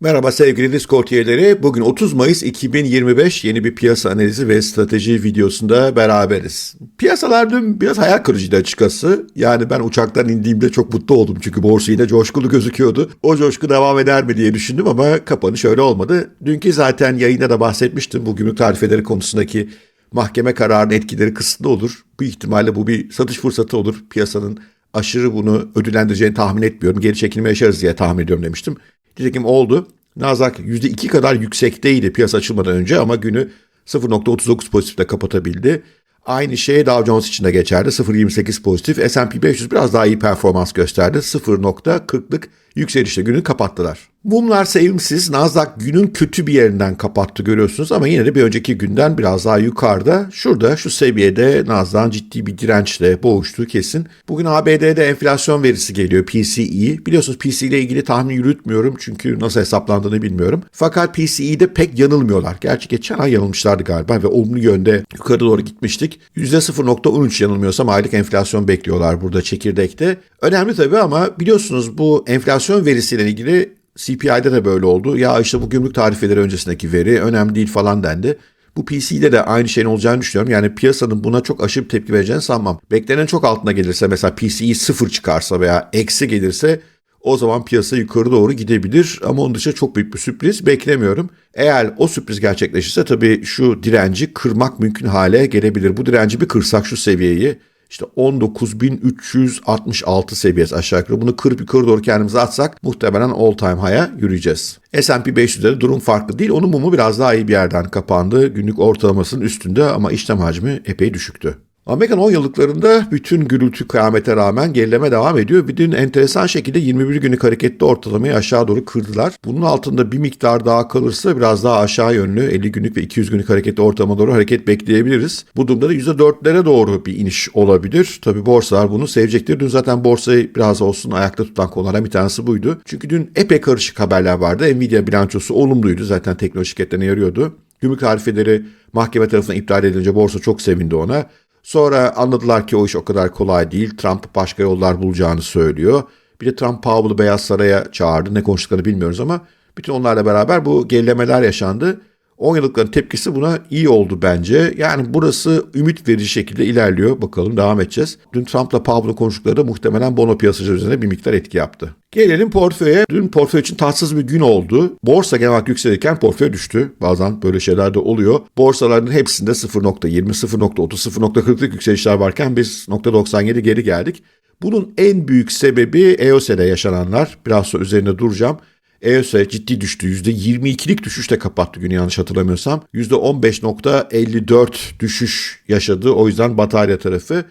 Merhaba sevgili Discord üyeleri. Bugün 30 Mayıs 2025 yeni bir piyasa analizi ve strateji videosunda beraberiz. Piyasalar dün biraz hayal kırıcıydı açıkçası. Yani ben uçaktan indiğimde çok mutlu oldum çünkü borsa yine coşkulu gözüküyordu. O coşku devam eder mi diye düşündüm ama kapanış öyle olmadı. Dünkü zaten yayında da bahsetmiştim bu gümrük tarifeleri konusundaki mahkeme kararının etkileri kısıtlı olur. Bu ihtimalle bu bir satış fırsatı olur. Piyasanın aşırı bunu ödüllendireceğini tahmin etmiyorum. Geri çekilme yaşarız diye tahmin ediyorum demiştim. Nitekim oldu. Nasdaq %2 kadar yüksekteydi piyasa açılmadan önce ama günü 0.39 pozitifle kapatabildi. Aynı şey Dow Jones için de geçerli. 0.28 pozitif. S&P 500 biraz daha iyi performans gösterdi. 0.40'lık yükselişle günü kapattılar. Mumlar sevimsiz. Nasdaq günün kötü bir yerinden kapattı görüyorsunuz ama yine de bir önceki günden biraz daha yukarıda. Şurada şu seviyede Nasdaq'ın ciddi bir dirençle boğuştuğu kesin. Bugün ABD'de enflasyon verisi geliyor PCE. Biliyorsunuz PCE ile ilgili tahmin yürütmüyorum çünkü nasıl hesaplandığını bilmiyorum. Fakat PCE'de pek yanılmıyorlar. Gerçi geçen ay yanılmışlardı galiba ve olumlu yönde yukarı doğru gitmiştik. %0.13 yanılmıyorsam aylık enflasyon bekliyorlar burada çekirdekte. Önemli tabii ama biliyorsunuz bu enflasyon verisiyle ilgili CPI'de de böyle oldu. Ya işte bu gümrük tarifeleri öncesindeki veri önemli değil falan dendi. Bu PC'de de aynı şeyin olacağını düşünüyorum. Yani piyasanın buna çok aşırı tepki vereceğini sanmam. Beklenen çok altına gelirse mesela PCI sıfır çıkarsa veya eksi gelirse o zaman piyasa yukarı doğru gidebilir ama onun dışında çok büyük bir sürpriz beklemiyorum. Eğer o sürpriz gerçekleşirse tabii şu direnci kırmak mümkün hale gelebilir. Bu direnci bir kırsak şu seviyeyi işte 19.366 seviyesi aşağı yukarı. Bunu kırıp yukarı doğru kendimize atsak muhtemelen all time high'a yürüyeceğiz. S&P 500'de de durum farklı değil. Onun mumu biraz daha iyi bir yerden kapandı. Günlük ortalamasının üstünde ama işlem hacmi epey düşüktü. Amerikan 10 yıllıklarında bütün gürültü kıyamete rağmen gerileme devam ediyor. Bir dün enteresan şekilde 21 günlük hareketli ortalamayı aşağı doğru kırdılar. Bunun altında bir miktar daha kalırsa biraz daha aşağı yönlü 50 günlük ve 200 günlük hareketli ortalama doğru hareket bekleyebiliriz. Bu durumda da %4'lere doğru bir iniş olabilir. Tabi borsalar bunu sevecektir. Dün zaten borsayı biraz olsun ayakta tutan konulardan bir tanesi buydu. Çünkü dün epey karışık haberler vardı. Nvidia bilançosu olumluydu. Zaten teknoloji şirketlerine yarıyordu. Gümrük tarifeleri mahkeme tarafından iptal edilince borsa çok sevindi ona. Sonra anladılar ki o iş o kadar kolay değil. Trump başka yollar bulacağını söylüyor. Bir de Trump Powell'ı Beyaz Saray'a çağırdı. Ne konuştuklarını bilmiyoruz ama bütün onlarla beraber bu gerilemeler yaşandı. 10 yıllıkların tepkisi buna iyi oldu bence. Yani burası ümit verici şekilde ilerliyor. Bakalım devam edeceğiz. Dün Trump'la Powell'ın konuştukları da muhtemelen bono piyasası üzerine bir miktar etki yaptı. Gelelim portföye. Dün portföy için tatsız bir gün oldu. Borsa genel olarak yükselirken portföy düştü. Bazen böyle şeyler de oluyor. Borsaların hepsinde 0.20, 0.30, 0.40'lık yükselişler varken biz 0.97 geri geldik. Bunun en büyük sebebi EOS'de yaşananlar. Biraz sonra üzerinde duracağım. EOS ciddi düştü. %22'lik düşüşle kapattı günü yanlış hatırlamıyorsam. %15.54 düşüş yaşadı. O yüzden batarya tarafı.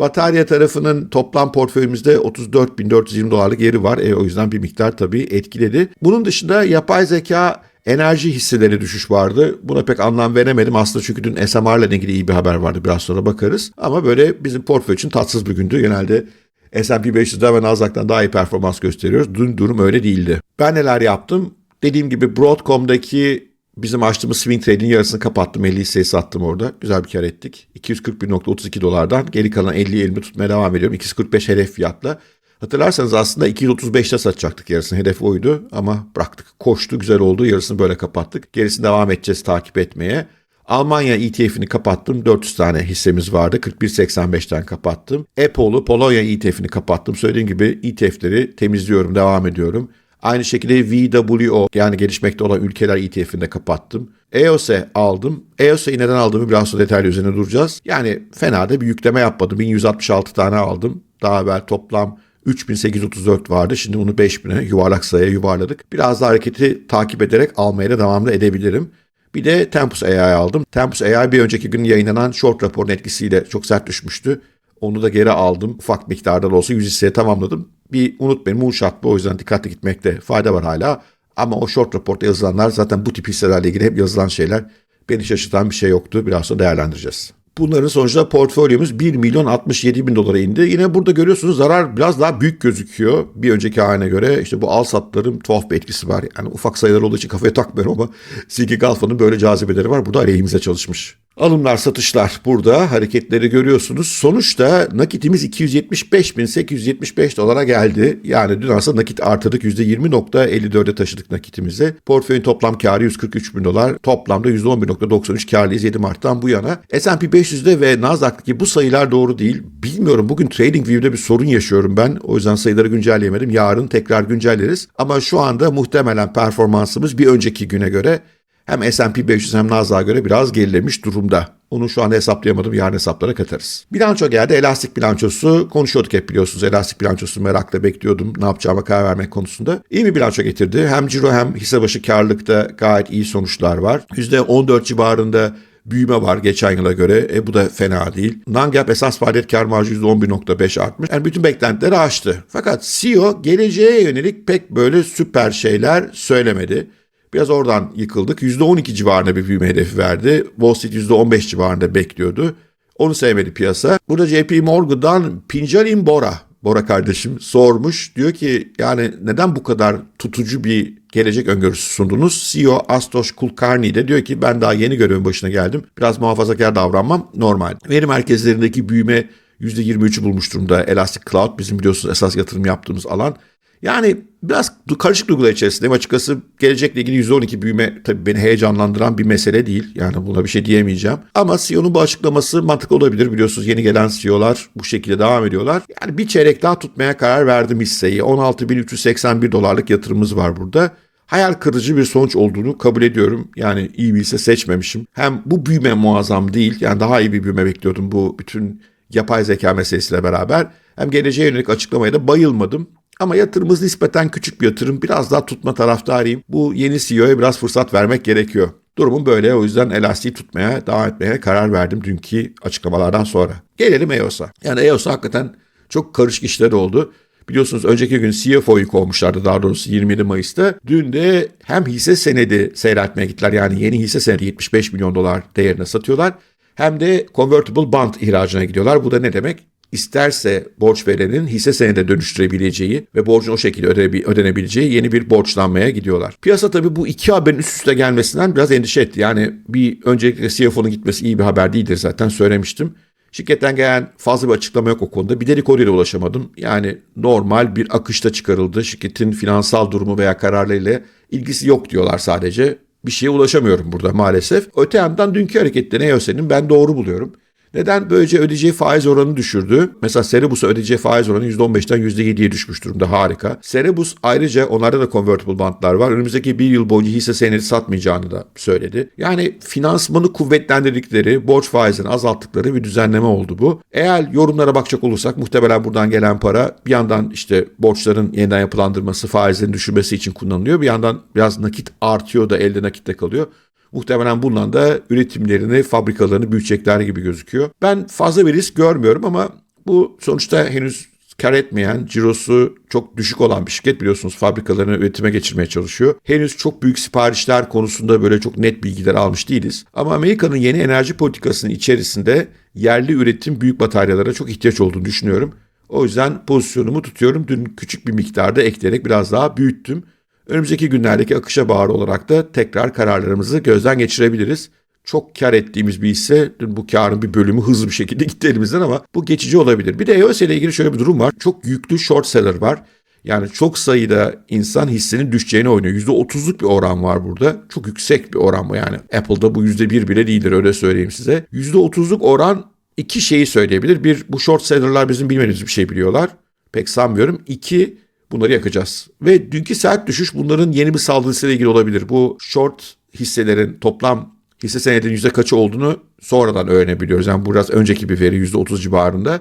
Batarya tarafının toplam portföyümüzde 34.420 dolarlık yeri var. E, o yüzden bir miktar tabii etkiledi. Bunun dışında yapay zeka enerji hisseleri düşüş vardı. Buna pek anlam veremedim aslında çünkü dün SMR ile ilgili iyi bir haber vardı. Biraz sonra bakarız. Ama böyle bizim portföy için tatsız bir gündü. Genelde S&P 500'den ve Nasdaq'tan daha iyi performans gösteriyoruz. Dün durum öyle değildi. Ben neler yaptım? Dediğim gibi Broadcom'daki bizim açtığımız swing trade'in yarısını kapattım. 50 hisseyi sattım orada. Güzel bir kar ettik. 241.32 dolardan geri kalan 50'yi elimde tutmaya devam ediyorum. 245 hedef fiyatla. Hatırlarsanız aslında 235'te satacaktık yarısını. Hedef oydu ama bıraktık. Koştu güzel oldu. Yarısını böyle kapattık. Gerisini devam edeceğiz takip etmeye. Almanya ETF'ini kapattım. 400 tane hissemiz vardı. 41.85'ten kapattım. Apple'u Polonya ETF'ini kapattım. Söylediğim gibi ETF'leri temizliyorum, devam ediyorum. Aynı şekilde VWO yani gelişmekte olan ülkeler ETF'ini de kapattım. EOS'e aldım. EOS'e neden aldığımı biraz sonra detaylı üzerine duracağız. Yani fena da bir yükleme yapmadım. 1166 tane aldım. Daha evvel toplam 3834 vardı. Şimdi bunu 5000'e yuvarlak sayıya yuvarladık. Biraz daha hareketi takip ederek almaya da devam edebilirim. Bir de Tempus AI aldım. Tempus AI bir önceki gün yayınlanan short raporun etkisiyle çok sert düşmüştü. Onu da geri aldım. Ufak miktarda da olsa 100 hisseye tamamladım. Bir unutmayın moonshot bu o yüzden dikkatli gitmekte fayda var hala. Ama o short raporta yazılanlar zaten bu tip hisselerle ilgili hep yazılan şeyler. Beni şaşırtan bir şey yoktu. Biraz sonra değerlendireceğiz. Bunların sonucunda portföyümüz 1 milyon 67 bin dolara indi. Yine burada görüyorsunuz zarar biraz daha büyük gözüküyor. Bir önceki haline göre işte bu al satların tuhaf bir etkisi var. Yani ufak sayılar olduğu için kafaya takmıyorum ama Silke Galfa'nın böyle cazibeleri var. Burada aleyhimize çalışmış. Alımlar satışlar burada hareketleri görüyorsunuz. Sonuçta nakitimiz 275.875 dolara geldi. Yani dün aslında nakit artırdık %20.54'e taşıdık nakitimizi. Portföyün toplam karı 143 bin dolar. Toplamda %11.93 karlıyız 7 Mart'tan bu yana. S&P 500'de ve Nasdaq'taki bu sayılar doğru değil. Bilmiyorum bugün TradingView'de bir sorun yaşıyorum ben. O yüzden sayıları güncelleyemedim. Yarın tekrar güncelleriz. Ama şu anda muhtemelen performansımız bir önceki güne göre hem S&P 500 hem Nasdaq'a göre biraz gerilemiş durumda. Onu şu anda hesaplayamadım. Yarın hesaplara katarız. Bilanço geldi. Elastik bilançosu konuşuyorduk hep biliyorsunuz. Elastik bilançosu merakla bekliyordum. Ne yapacağıma karar vermek konusunda. İyi bir bilanço getirdi. Hem ciro hem hisse başı karlılıkta gayet iyi sonuçlar var. %14 civarında büyüme var geçen yıla göre. E, bu da fena değil. Non-GAAP esas faaliyet kar marjı %11.5 artmış. Yani bütün beklentileri aştı. Fakat CEO geleceğe yönelik pek böyle süper şeyler söylemedi. Biraz oradan yıkıldık. %12 civarında bir büyüme hedefi verdi. Wall Street %15 civarında bekliyordu. Onu sevmedi piyasa. Burada JP Morgan'dan Pinjalim Bora, Bora kardeşim sormuş. Diyor ki yani neden bu kadar tutucu bir gelecek öngörüsü sundunuz? CEO Astos Kulkarni de diyor ki ben daha yeni görevin başına geldim. Biraz muhafazakar davranmam normal. Veri merkezlerindeki büyüme %23'ü bulmuş durumda. Elastic Cloud bizim biliyorsunuz esas yatırım yaptığımız alan. Yani biraz karışık duygular içerisindeyim. Açıkçası gelecekle ilgili %12 büyüme tabii beni heyecanlandıran bir mesele değil. Yani buna bir şey diyemeyeceğim. Ama CEO'nun bu açıklaması mantıklı olabilir. Biliyorsunuz yeni gelen CEO'lar bu şekilde devam ediyorlar. Yani bir çeyrek daha tutmaya karar verdim hisseyi. 16.381 dolarlık yatırımımız var burada hayal kırıcı bir sonuç olduğunu kabul ediyorum. Yani iyi bir hisse seçmemişim. Hem bu büyüme muazzam değil. Yani daha iyi bir büyüme bekliyordum bu bütün yapay zeka meselesiyle beraber. Hem geleceğe yönelik açıklamaya da bayılmadım. Ama yatırımımız nispeten küçük bir yatırım. Biraz daha tutma taraftarıyım. Bu yeni CEO'ya biraz fırsat vermek gerekiyor. Durumum böyle o yüzden elastiği tutmaya, devam etmeye karar verdim dünkü açıklamalardan sonra. Gelelim EOS'a. Yani EOS'a hakikaten çok karışık işler oldu. Biliyorsunuz önceki gün CFO'yu kovmuşlardı daha doğrusu 27 Mayıs'ta. Dün de hem hisse senedi seyretmeye gittiler yani yeni hisse senedi 75 milyon dolar değerine satıyorlar. Hem de convertible bond ihracına gidiyorlar. Bu da ne demek? İsterse borç verenin hisse senede dönüştürebileceği ve borcun o şekilde ödenebileceği yeni bir borçlanmaya gidiyorlar. Piyasa tabii bu iki haberin üst üste gelmesinden biraz endişe etti. Yani bir öncelikle CFO'nun gitmesi iyi bir haber değildir zaten söylemiştim. Şirketten gelen fazla bir açıklama yok o konuda. Bir dedikoduya ulaşamadım. Yani normal bir akışta çıkarıldı. Şirketin finansal durumu veya kararlarıyla ilgisi yok diyorlar sadece. Bir şeye ulaşamıyorum burada maalesef. Öte yandan dünkü hareketlerini EOS'nin ben doğru buluyorum. Neden? Böylece ödeyeceği faiz oranı düşürdü. Mesela Cerebus'a ödeyeceği faiz oranı %15'ten %7'ye düşmüş durumda. Harika. Cerebus ayrıca onlarda da convertible bantlar var. Önümüzdeki bir yıl boyunca hisse senedi satmayacağını da söyledi. Yani finansmanı kuvvetlendirdikleri, borç faizini azalttıkları bir düzenleme oldu bu. Eğer yorumlara bakacak olursak muhtemelen buradan gelen para bir yandan işte borçların yeniden yapılandırması, faizlerin düşürmesi için kullanılıyor. Bir yandan biraz nakit artıyor da elde nakitte kalıyor. Muhtemelen bundan da üretimlerini, fabrikalarını büyütecekler gibi gözüküyor. Ben fazla bir risk görmüyorum ama bu sonuçta henüz kar etmeyen, cirosu çok düşük olan bir şirket biliyorsunuz fabrikalarını üretime geçirmeye çalışıyor. Henüz çok büyük siparişler konusunda böyle çok net bilgiler almış değiliz. Ama Amerika'nın yeni enerji politikasının içerisinde yerli üretim büyük bataryalara çok ihtiyaç olduğunu düşünüyorum. O yüzden pozisyonumu tutuyorum. Dün küçük bir miktarda ekleyerek biraz daha büyüttüm. Önümüzdeki günlerdeki akışa bağlı olarak da tekrar kararlarımızı gözden geçirebiliriz. Çok kar ettiğimiz bir hisse bu karın bir bölümü hızlı bir şekilde gitti elimizden ama bu geçici olabilir. Bir de EOS ile ilgili şöyle bir durum var. Çok yüklü short seller var. Yani çok sayıda insan hissenin düşeceğini oynuyor. %30'luk bir oran var burada. Çok yüksek bir oran bu yani. Apple'da bu %1 bile değildir öyle söyleyeyim size. %30'luk oran iki şeyi söyleyebilir. Bir bu short seller'lar bizim bilmediğimiz bir şey biliyorlar. Pek sanmıyorum. İki Bunları yakacağız. Ve dünkü sert düşüş bunların yeni bir saldırısıyla ilgili olabilir. Bu short hisselerin toplam hisse senedinin yüzde kaçı olduğunu sonradan öğrenebiliyoruz. Yani biraz önceki bir veri yüzde otuz civarında.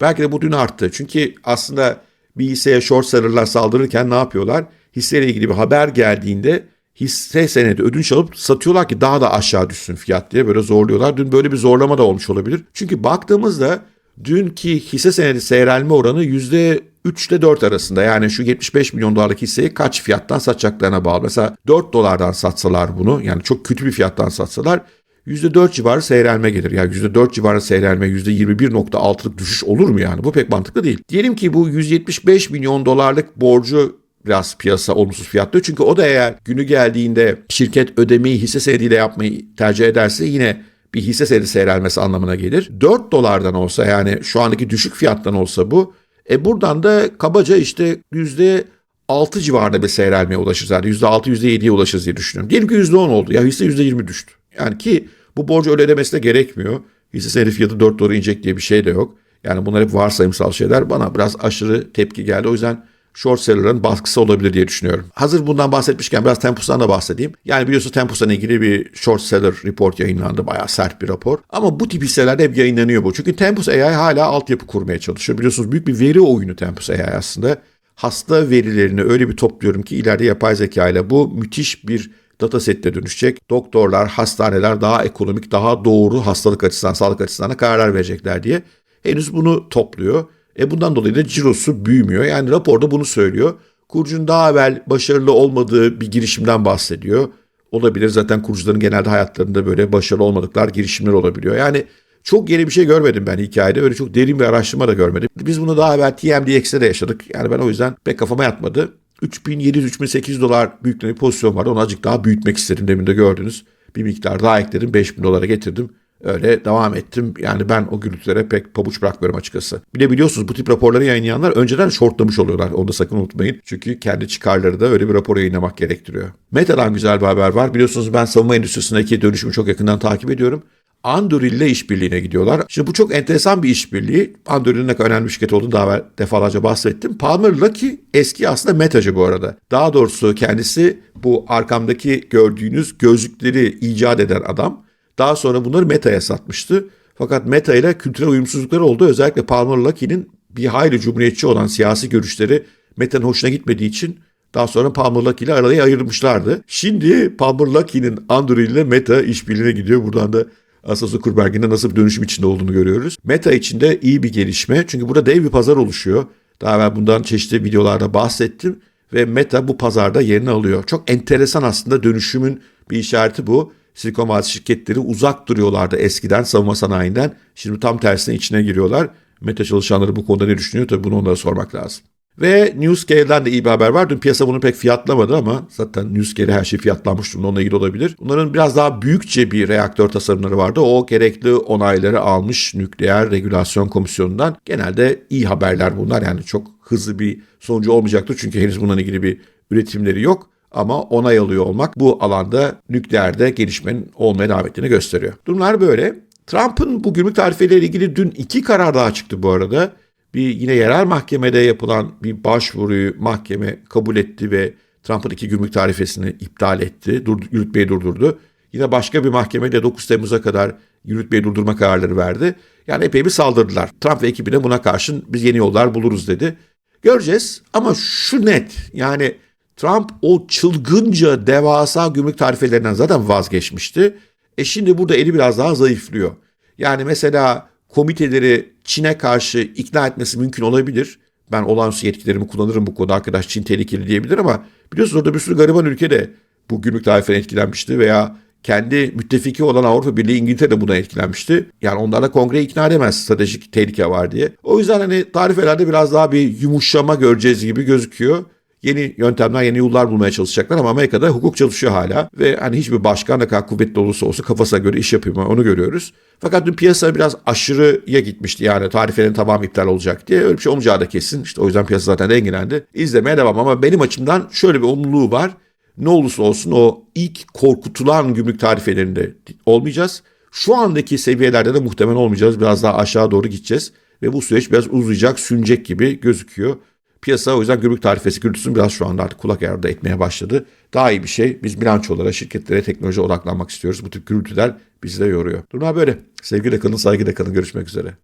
Belki de bu dün arttı. Çünkü aslında bir hisseye short seller'lar saldırırken ne yapıyorlar? Hisseyle ilgili bir haber geldiğinde hisse senedi ödünç alıp satıyorlar ki daha da aşağı düşsün fiyat diye böyle zorluyorlar. Dün böyle bir zorlama da olmuş olabilir. Çünkü baktığımızda dünkü hisse senedi seyrelme oranı yüzde 3 ile 4 arasında yani şu 75 milyon dolarlık hisseyi kaç fiyattan satacaklarına bağlı. Mesela 4 dolardan satsalar bunu yani çok kötü bir fiyattan satsalar %4 civarı seyrelme gelir. Yani %4 civarı seyrelme %21.6'lık düşüş olur mu yani? Bu pek mantıklı değil. Diyelim ki bu 175 milyon dolarlık borcu biraz piyasa olumsuz fiyatlıyor. Çünkü o da eğer günü geldiğinde şirket ödemeyi hisse senediyle yapmayı tercih ederse yine bir hisse senedi seyrelmesi anlamına gelir. 4 dolardan olsa yani şu andaki düşük fiyattan olsa bu e buradan da kabaca işte yüzde 6 civarında bir seyrelmeye ulaşırız. Yani %6, %7'ye ulaşırız diye düşünüyorum. Diyelim ki %10 oldu. Ya hisse %20 düştü. Yani ki bu borcu öyle ödemesi de gerekmiyor. Hisse senedi fiyatı 4 dolara inecek diye bir şey de yok. Yani bunlar hep varsayımsal şeyler. Bana biraz aşırı tepki geldi. O yüzden short seller'ın baskısı olabilir diye düşünüyorum. Hazır bundan bahsetmişken biraz Tempus'tan da bahsedeyim. Yani biliyorsunuz Tempus'la ilgili bir short seller report yayınlandı. Bayağı sert bir rapor. Ama bu tip hisselerde hep yayınlanıyor bu. Çünkü Tempus AI hala altyapı kurmaya çalışıyor. Biliyorsunuz büyük bir veri oyunu Tempus AI aslında. Hasta verilerini öyle bir topluyorum ki ileride yapay zeka ile bu müthiş bir datasette dönüşecek. Doktorlar, hastaneler daha ekonomik, daha doğru hastalık açısından, sağlık açısından da kararlar verecekler diye. Henüz bunu topluyor. E bundan dolayı da cirosu büyümüyor. Yani raporda bunu söylüyor. Kurucunun daha evvel başarılı olmadığı bir girişimden bahsediyor. Olabilir zaten kurucuların genelde hayatlarında böyle başarılı olmadıklar girişimler olabiliyor. Yani çok yeni bir şey görmedim ben hikayede. Öyle çok derin bir araştırma da görmedim. Biz bunu daha evvel TMDX'de de yaşadık. Yani ben o yüzden pek kafama yatmadı. 3700-3800 dolar büyüklüğünde bir pozisyon vardı. Onu azıcık daha büyütmek istedim. Demin de gördünüz. Bir miktar daha ekledim. 5000 dolara getirdim. Öyle devam ettim. Yani ben o gürültülere pek pabuç bırakmıyorum açıkçası. Bir de biliyorsunuz bu tip raporları yayınlayanlar önceden shortlamış oluyorlar. Onu da sakın unutmayın. Çünkü kendi çıkarları da öyle bir rapor yayınlamak gerektiriyor. Meta'dan güzel bir haber var. Biliyorsunuz ben savunma endüstrisindeki dönüşümü çok yakından takip ediyorum. Anduril ile işbirliğine gidiyorlar. Şimdi bu çok enteresan bir işbirliği. Anduril ne kadar önemli bir şirket olduğunu daha defalarca bahsettim. Palmer Luckey eski aslında metacı bu arada. Daha doğrusu kendisi bu arkamdaki gördüğünüz gözlükleri icat eden adam. Daha sonra bunları Meta'ya satmıştı. Fakat Meta ile kültürel uyumsuzlukları oldu. Özellikle Palmer Luckey'nin bir hayli cumhuriyetçi olan siyasi görüşleri Meta'nın hoşuna gitmediği için daha sonra Palmer Luckey ile araya ayırmışlardı. Şimdi Palmer Luckey'nin Anduril ile Meta işbirliğine gidiyor. Buradan da Asla Zuckerberg'in nasıl bir dönüşüm içinde olduğunu görüyoruz. Meta için de iyi bir gelişme. Çünkü burada dev bir pazar oluşuyor. Daha evvel bundan çeşitli videolarda bahsettim. Ve Meta bu pazarda yerini alıyor. Çok enteresan aslında dönüşümün bir işareti bu. Silikon Vadisi şirketleri uzak duruyorlardı eskiden savunma sanayinden. Şimdi tam tersine içine giriyorlar. Meta çalışanları bu konuda ne düşünüyor? Tabii bunu onlara sormak lazım. Ve Newscale'den de iyi bir haber var. Dün piyasa bunu pek fiyatlamadı ama zaten Newscale her şey fiyatlanmış durumda onunla ilgili olabilir. Bunların biraz daha büyükçe bir reaktör tasarımları vardı. O gerekli onayları almış Nükleer Regülasyon Komisyonu'ndan. Genelde iyi haberler bunlar yani çok hızlı bir sonucu olmayacaktır. Çünkü henüz bununla ilgili bir üretimleri yok. Ama onay alıyor olmak bu alanda nükleerde gelişmenin olmaya devam ettiğini gösteriyor. Durumlar böyle. Trump'ın bu gümrük tarifeleriyle ilgili dün iki karar daha çıktı bu arada bir yine yerel mahkemede yapılan bir başvuruyu mahkeme kabul etti ve Trump'ın iki gümrük tarifesini iptal etti, dur, yürütmeyi durdurdu. Yine başka bir mahkemede 9 Temmuz'a kadar yürütmeyi durdurma kararları verdi. Yani epey bir saldırdılar. Trump ve ekibi de buna karşın biz yeni yollar buluruz dedi. Göreceğiz ama şu net yani Trump o çılgınca devasa gümrük tarifelerinden zaten vazgeçmişti. E şimdi burada eli biraz daha zayıflıyor. Yani mesela komiteleri Çin'e karşı ikna etmesi mümkün olabilir. Ben olağanüstü yetkilerimi kullanırım bu konuda arkadaş Çin tehlikeli diyebilir ama biliyorsunuz orada bir sürü gariban ülke de bu gümrük tarifeden etkilenmişti veya kendi müttefiki olan Avrupa Birliği İngiltere de buna etkilenmişti. Yani onlarla kongreyi ikna edemez stratejik tehlike var diye. O yüzden hani tarifelerde biraz daha bir yumuşama göreceğiz gibi gözüküyor yeni yöntemler, yeni yollar bulmaya çalışacaklar ama Amerika'da hukuk çalışıyor hala ve hani hiçbir başkan ne kadar kuvvetli olursa olsun kafasına göre iş yapıyor onu görüyoruz. Fakat dün piyasa biraz aşırıya gitmişti yani tarifelerin tamamı iptal olacak diye öyle bir şey olmayacağı da kesin. İşte o yüzden piyasa zaten dengilendi. İzlemeye devam ama benim açımdan şöyle bir olumluluğu var. Ne olursa olsun o ilk korkutulan gümrük tarifelerinde olmayacağız. Şu andaki seviyelerde de muhtemelen olmayacağız. Biraz daha aşağı doğru gideceğiz. Ve bu süreç biraz uzayacak, sünecek gibi gözüküyor. Piyasa o yüzden gümrük tarifesi gürültüsünü biraz şu anda artık kulak yardı etmeye başladı. Daha iyi bir şey. Biz bilançolara, şirketlere, teknolojiye odaklanmak istiyoruz. Bu tip gürültüler bizi de yoruyor. Durma böyle. Sevgiyle kalın, saygıyla kalın. Görüşmek üzere.